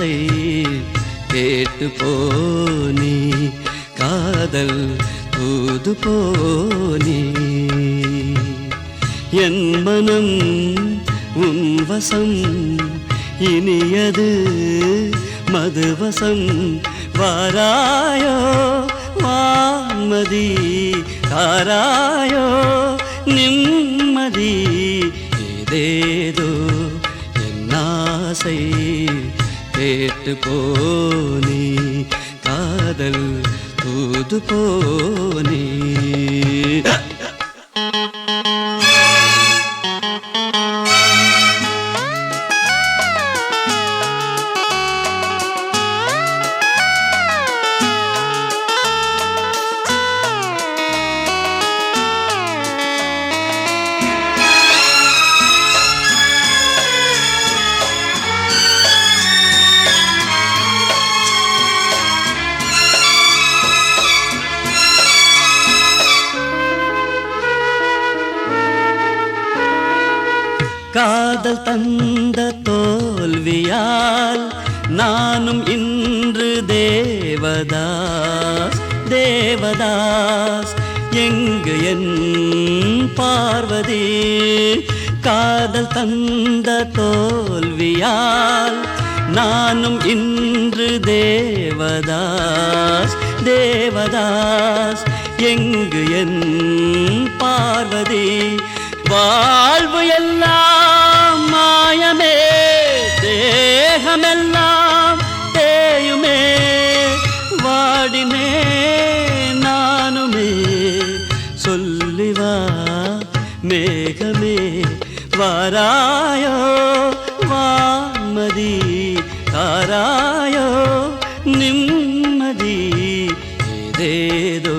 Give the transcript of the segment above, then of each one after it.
ஆசை கேட்டு போனி காதல் தூது போனி. என் மனம் உன் வசம் இனியது மதுவசம். வாராயோ வான்மதி தாராயோ நிம்மதி. ஏதேதோ என் ஆசை கேட்டு போனி காதல் தூது போனே. காதல் தந்த தோல்வியால் நானும் இன்று தேவதாஸ் தேவதாஸ். எங்கு என் பார்வதி? காதல் தந்த தோல்வியால் நானும் இன்று தேவதாஸ் தேவதாஸ். எங்கு என் பார்வதி? வா தாராயோ வான்மதி தாராயோ நிம்மதி ஏதேதோ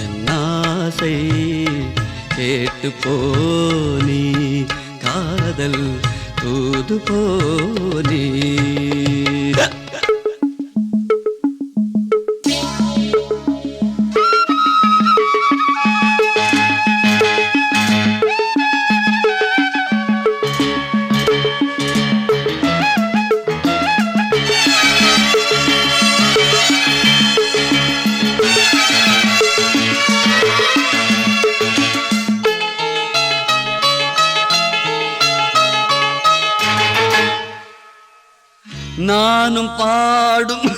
என்னாசை கேட்டு போனி காதல் தூது போனி நானும் பாடும்.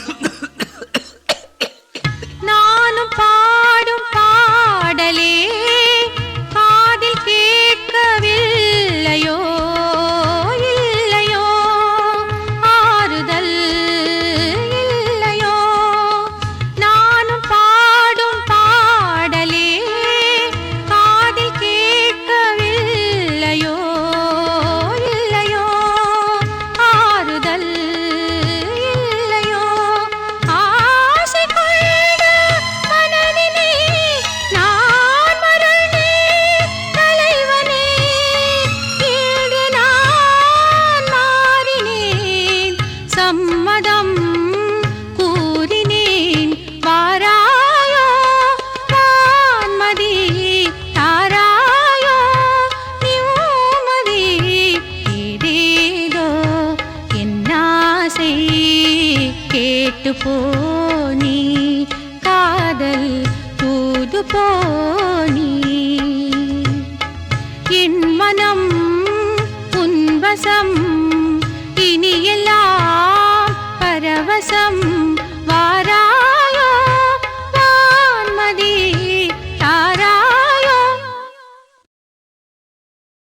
கேட்டு போனி காதல் தூது போனி. என் மனம் உன்வசம் இனியெல்லாம் பரவசம்.